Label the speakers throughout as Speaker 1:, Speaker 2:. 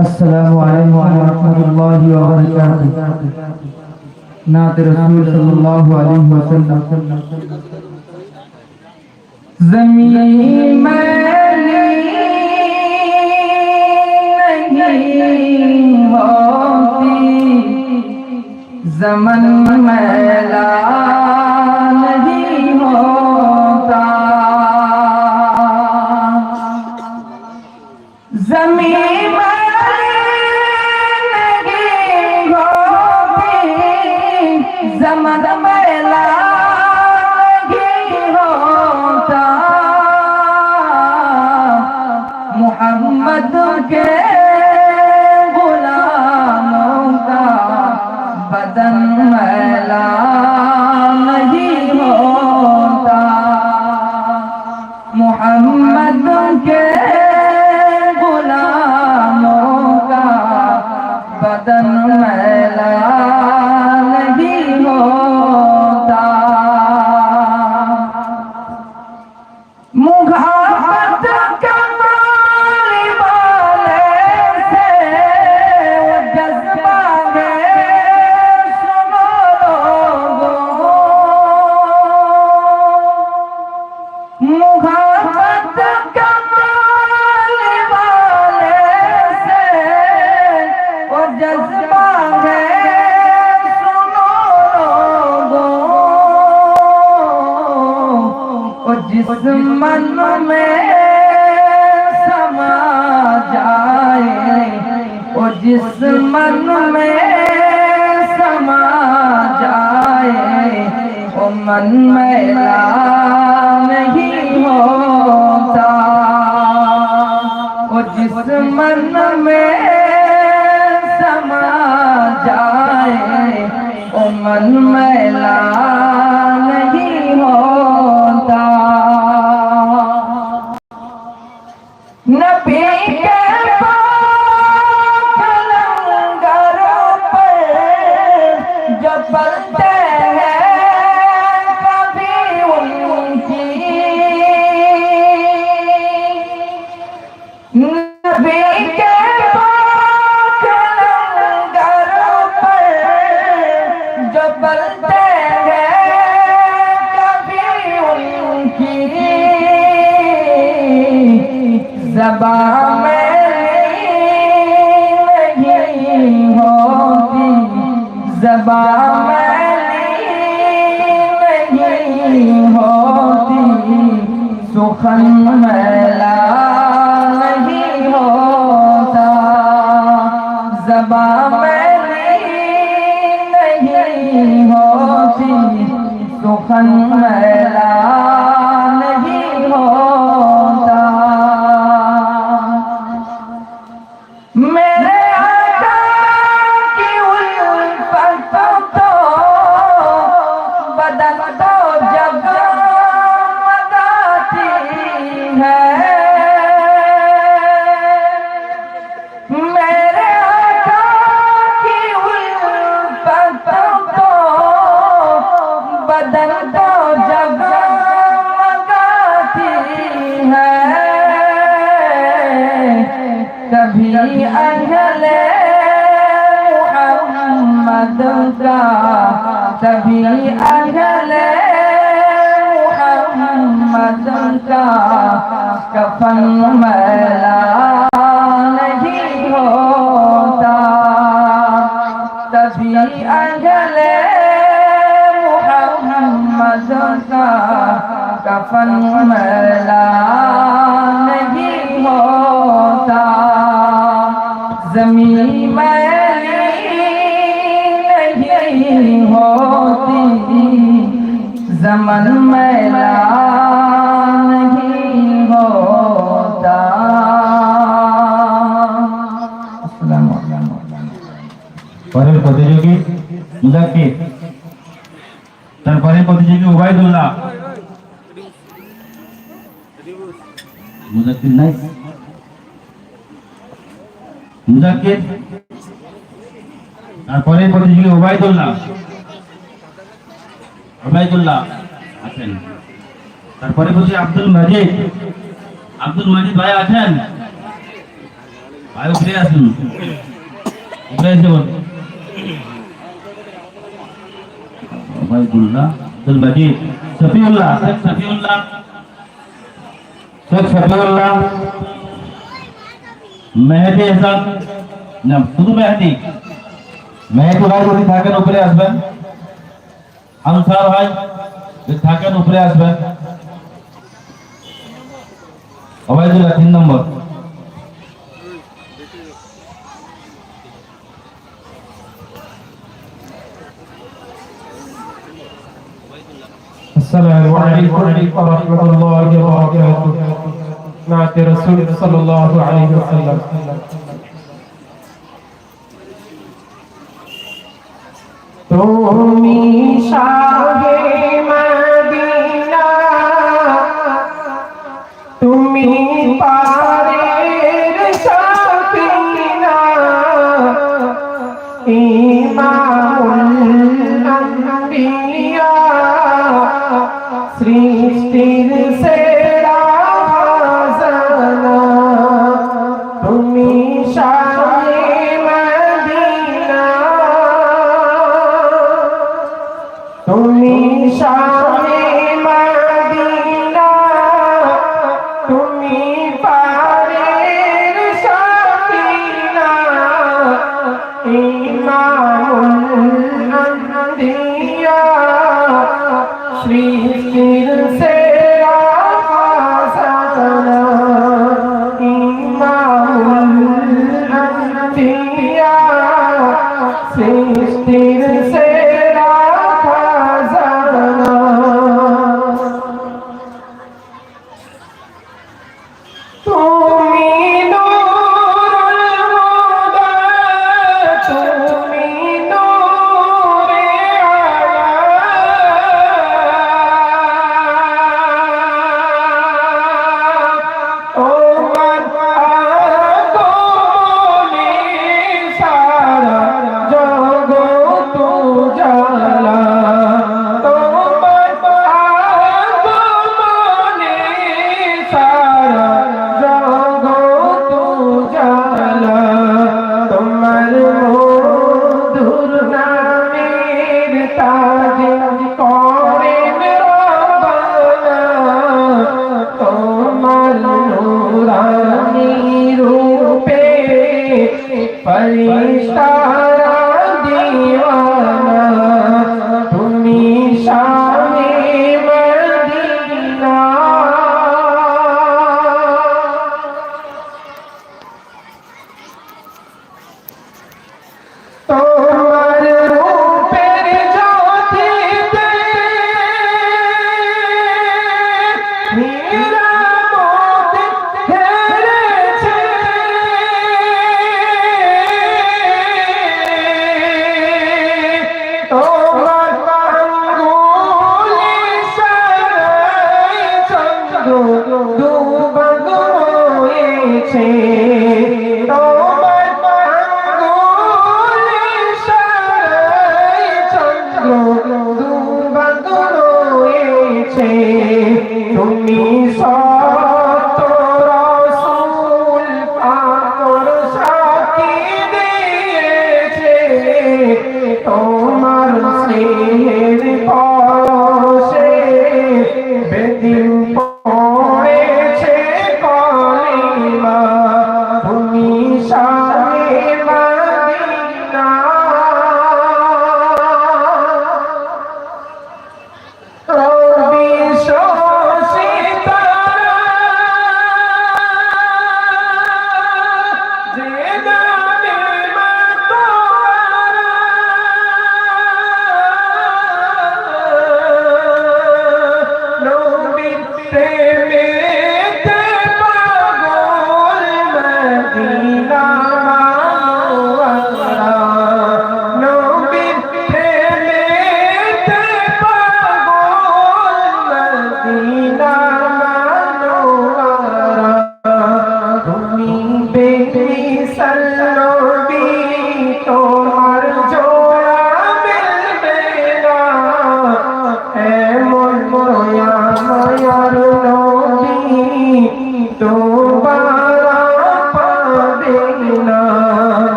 Speaker 1: السلام عليكم ورحمة الله وبركاته نعت رسول صلى الله عليه وسلم زمین نہیں ہوتی زمن میلا में समा जाए वो मन मेरा नहीं होता वो जिस मन में समा जाए वो मन मेला नहीं होता जबा नहीं होती जबा नहीं होती सुखन मैला نبی اجل محمد کا نبی اجل محمد کا کفن میلا نہیں ہوتا تبھی اجل محمد کا کفن میلا نہیں ہوتا जमीन मैली नहीं होती जमन मैला नहीं होता अस्सलाम वालेकुम
Speaker 2: পরের প্রতিযোগী মুজাকির তারপরে প্রতিযোগী উবাইদুল্লাহ মুজাকির নাই মুজাকির তারপরে প্রতিযোগী ওবায়দুল্লাহ ওবায়দুল্লাহ আছেন তারপরে বলছি আব্দুল মাজিদ আব্দুল মাজিদ ভাই আছেন ভাই উঠে আসুন উঠে আসতে বল ওবায়দুল্লাহ আব্দুল মাজিদ সফিউল্লাহ শেখ সফিউল্লাহ শেখ সফিউল্লাহ মেহেদি এহসান না শুধু মেহেদি মেহেদি ভাই যদি থাকেন উপরে আসবেন আনসার ভাই যদি থাকেন উপরে আসবেন অবায়দুল্লাহ তিন নম্বর
Speaker 3: السلام عليكم ورحمة الله وبركاته নাতে রাসূল সাল্লাল্লাহু আলাইহি ওয়াসাল্লাম। তুমি শাহে মদিনা তুমি পার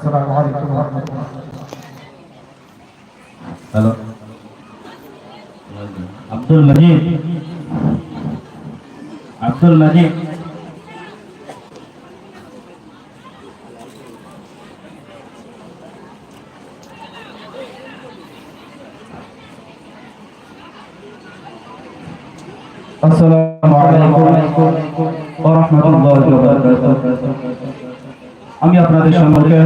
Speaker 3: السلام عليكم ورحمة
Speaker 4: الله هلا عبد المجيد عبد
Speaker 5: المجيد السلام عليكم ورحمة الله وبركاته আমি আপনাদের সম্মুখে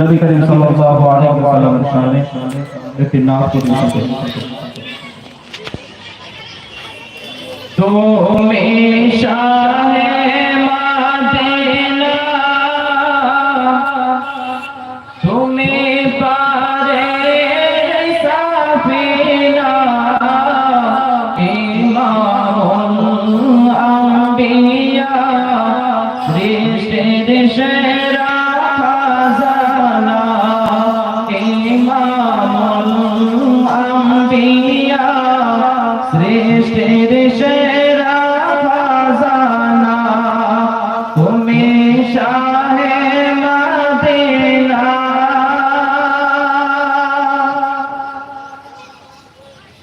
Speaker 5: নবী করিম সাল্লাল্লাহু আলাইহি ওয়াসাল্লামের শানে একটি নাম পরিবেশন করছি
Speaker 6: তুমি শাহে মাদিনা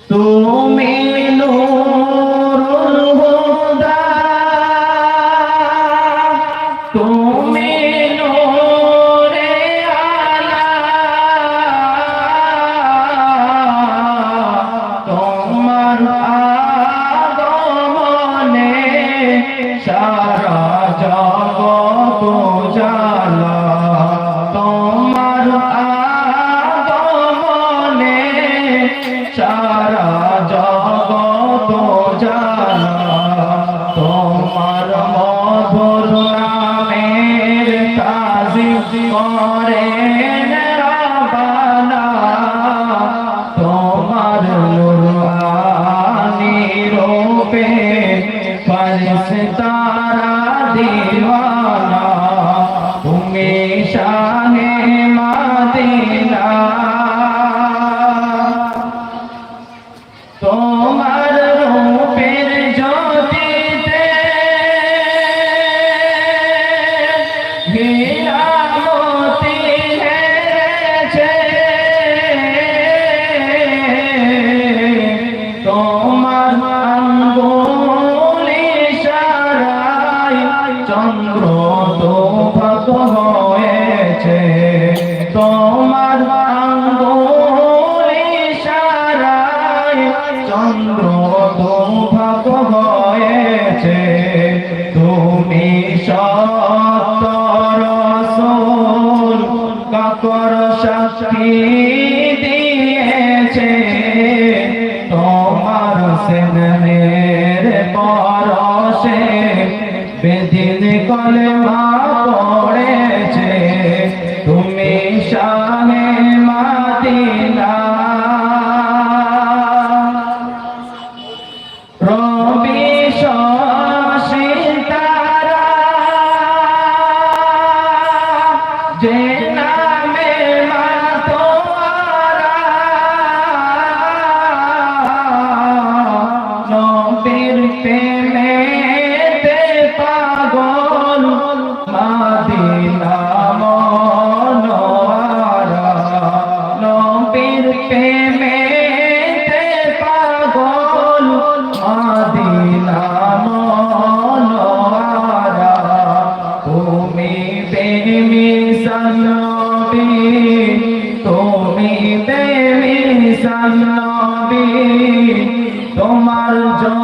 Speaker 6: tudo bem সারা বেদিন কলমা পড়েছে তুমি শাহে মাদিনা। রবি সীতারা যে নামে মাতোয়ারা। নবীর প্রেমেতে নবী তোমার জোড়া